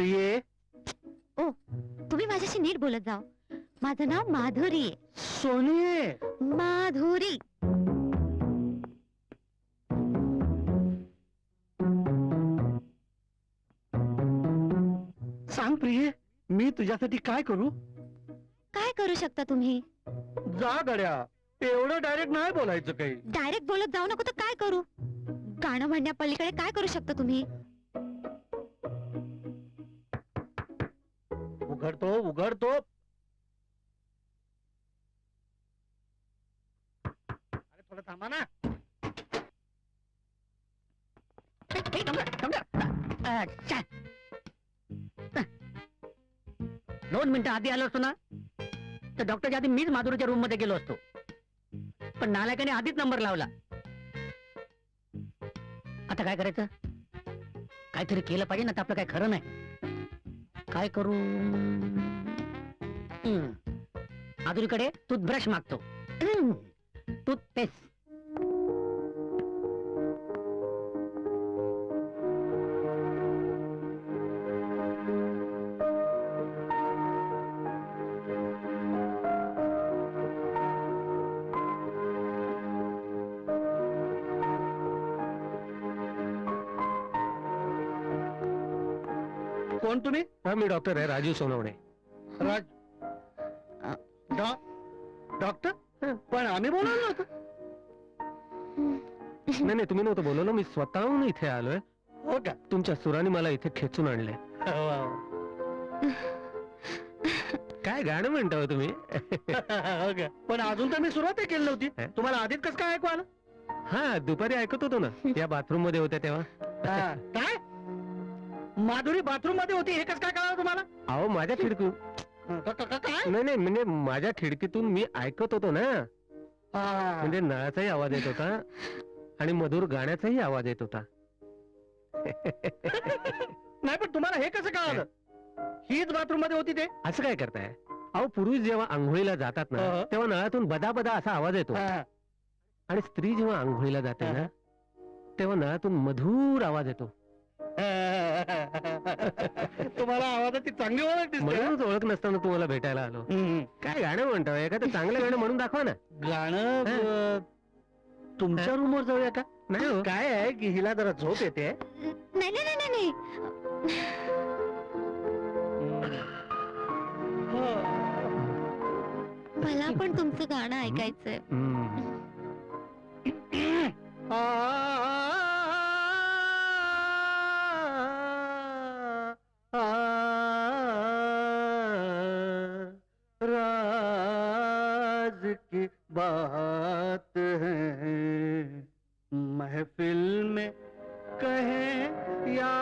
प्रिये. ओ तुम्ही माझ्याशी नीट बोलत जाओ. माझं नाव माधुरी आहे. सोनिये. माधुरी. सांग प्रिये मी तुझ्यासाठी काय करू? काय करू शकता तुम्ही? जा गड्या. एवढं डायरेक्ट नाही बोलायचं काही. डायरेक्ट बोलत जाऊ नको तर काय करू? गाणं म्हणण्या पलीकडे काय करू शकता तुम्ही? उघडतो उघडतो. अरे थोडं थांबा ना. दोन मिनिटं आधी आलो असतो ना तर डॉक्टरच्या आधी मीच माधुरीच्या रूममध्ये गेलो असतो. पण नालायकाने आधीच नंबर लावला. आता काय करायचं? काहीतरी केलं पाहिजे ना तर आपलं काय खरं नाही. काय करू? हम्म. माधुरीकडे टूथब्रश मागतो. टूथपेस्ट कोण तुम्ही हा मी डॉक्टर आहे राजीव सोनवणे राज डॉ- डॉक्टर? पण आम्ही बोलवलं नव्हतं नाही नाही तुम्ही नव्हतं बोलवलं मी स्वतःहून इथे आलोय हो। का तुमच्या सुराने मला इथे खेचून आणले काय गाणं म्हणता तुम्ही? हो का? पण अजून तर मी सुरुवात केली नव्हती. हे? तुम्हाला आधीच कसं काय ऐकू आलं? हा दुपारी ऐकत होतो ना त्या बाथरूममध्ये होत्या तेव्हा. हा, काय? माधुरी बाथरूममध्ये होती हे कसं काय कळालं तुम्हाला? अहो माझ्या खिडकीतून. क- क- क- काय? नाही नाही म्हणजे माझ्या खिडकीतून मी ऐकत होतो ना. हा. म्हणजे नळाचाही आवाज येत होता आणि मधुर गाण्याचाही आवाज येत होता. नाही पण तुम्हाला हे कसं कळालं? हीच बाथरूममध्ये होती ते. असं काय करताय? अहो पुरुष जेव्हा आंघोळीला जातात ना. तेव्हा नळातून बदा बदा असा आवाज येतो. हा. आणि स्त्री जेव्हा आंघोळीला जाते ना. तेव्हा नळातून मधुर आवाज येतो. तुम्हाला आवाजाची चांगली ओळख दिसते. हा? म्हणूनच ओळख नसताना तुम्हाला भेटायला आलो. हम्म. काय गाणं म्हणतोय? एखादं चांगलं गाणं म्हणून दाखवा ना. गाणं अं, तुमच्या रूमवर जाऊया का? नाही हो. काय आहे? की हिला जरा झोप येते. नाही नाही नाही नाही, नाही मला पण तुमचं गाणं ऐकायचंय. हम्म. महफिल में कहे या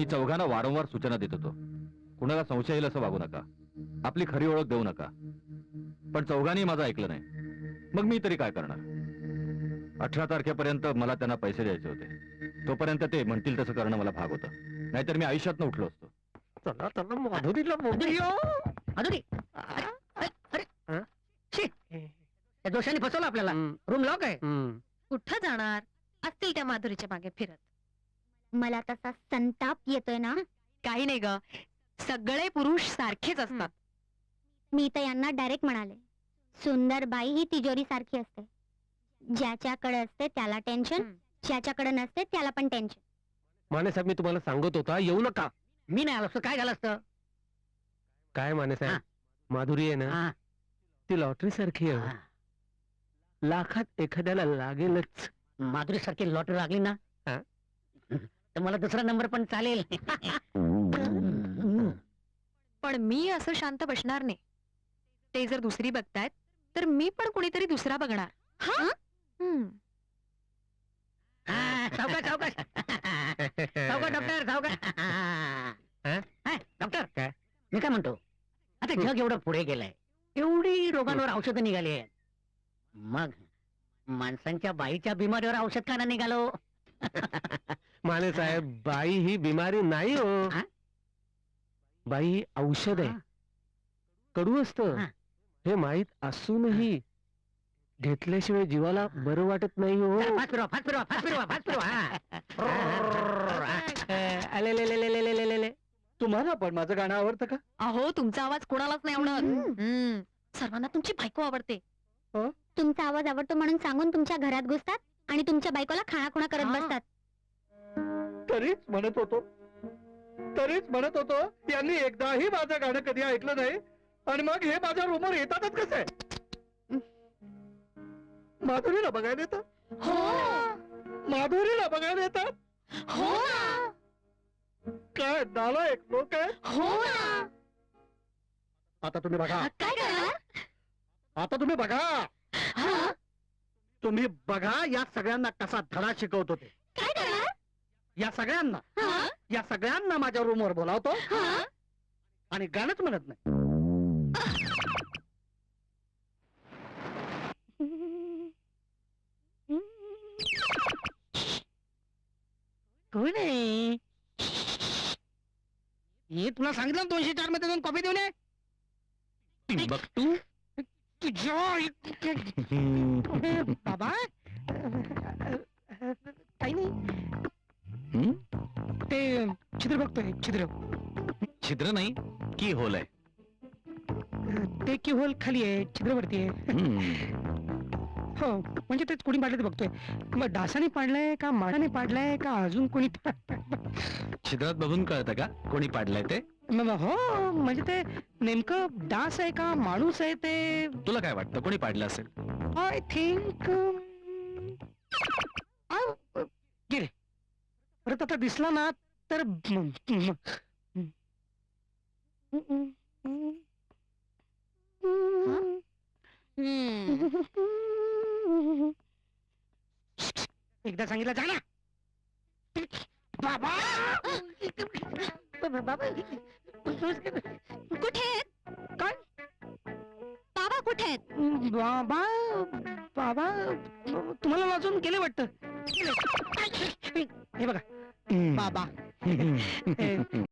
मी चौघांना वारंवार सूचना देत होतो. कुणाला संशय येईल असं वागू नका. आपली खरी ओळख देऊ नका. पण चौघांनी माझं ऐकलं नाही. मग मी तरी काय करणार? अठरा तारखेपर्यंत मला त्यांना पैसे द्यायचे होते. तोपर्यंत ते म्हणतील तसं करणं मला भाग होतं. नाहीतर मी आयुष्यात उठलो असतो. चला चला माधुरीला अरे हं? फसवलं आपल्याला. रूम लॉक आहे. कुठं जाणार? असतील त्या माधुरीच्या मागे फिरत. मला तसा संताप येतोय ना? काही नाही ग. सगळे पुरुष सारखेच असतात. मी तर यांना डायरेक्ट म्हणाले. सुंदर बाई ही तिजोरी सारखी असते. ज्याच्याकडे असते त्याला टेन्शन हम्म. ज्याच्याकडे नसते त्याला पण टेन्शन माने साहेब मी तुम्हाला सांगत होता येऊ नका. मी नाही आलो असतो काय झालं असतं? काय माने साहेब? माधुरी आहे ना? हा, ती लॉटरी सारखी आहे हा. लाखात एखाद्याला लागेलच. माधुरी सारखी लॉटरी लागली ना? हा? तर मला दुसरा नंबर पण चालेल. पण मी असं शांत बसणार नाही. ते जर दुसरी बघतायत तर मी पण कुणीतरी दुसरा बघणार. हम्म. हा, सावकाश सावकाश सावकाश डॉक्टर सावकाश हा, डॉक्टर. काय? मी काय म्हणतो? आता जग एवढं पुढे गेलंय. एवढी रोगांवर औषधं निघाली आहेत. मग माणसांच्या बाईच्या बिमारीवर औषध का नाही निघालो. माने साहेब बाई ही बिमारी नाही हो हा? बाई ही औषध आहे हा. कडू असत हा. हे माहीत असूनही घेतल्याशिवाय जीवाला बरं वाटत नाही हो जरा फास्ट फिरवा फास्ट फिरवा फास्ट फिरवा फास्ट फिरवा हा. आले ले ले ले ले ले ले ले ले. तुम्हाला पण माझं गाणं आवडतं का अहो तुमचा आवाज कोणालाच नाही आवडत हम्म. सर्वांना तुमची बायको आवडते तुमचा आवाज आवडतो म्हणून सांगून तुमच्या घरात घुसतात आणि तुमच्या बायकोला खाणाखुणा करत हा. बसतात. तरीच म्हणत होतो. तरीच म्हणत होतो यांनी एकदाही माझं गाणं कधी ऐकलं नाही. आणि मग हे माझ्या रूमवर येतातच कसे? माधुरीला बघायला येतात हो. माधुरीला बघायला येतात. हो ना. काय नालायक लोक आहे हो ना. आता तुम्ही बघा. काय आता तुम्ही बघा. हा? तुम्ही बघा या सगळ्यांना कसा धडा शिकवतो ते काय करणार या सगळ्यांना. हा? या सगळ्यांना माझ्या रूमवर बोलावतो. हा? आणि गाणंच म्हणत नाही. कोण आहे? हे तुला सांगितलं ना दोनशे चारमध्ये दोन कॉपी देऊन ये. बघ तू? जॉय बाबा काही नाही हं? ते चित्र बघतोय चित्र छिद्र नाही की होल आहे ते की होल खाली आहे छिद्र वरती आहे हं. हो म्हणजे तेच कोणी पाडलं ते बघतोय मग डासाने पाडलंय का माडाने पाडलंय का अजून कोणी छिद्रात बघून कळतं का कोणी पाडलंय ते म- म- हो म्हणजे ते नेमकं डास आहे का माणूस आहे ते? तुला काय वाटतं? कोणी पाडलं असेल? आय थिंक गेले परत आता दिसला ना तर म- म- हम्म. एकदा सांगितलं जा ना. बाबा बाबा! कुठे आहेत? काय? बाबा कुठे आहेत? बाबा बाबा तुम्हाला वाजून गेले वाटतं. हे बघा. बाबा.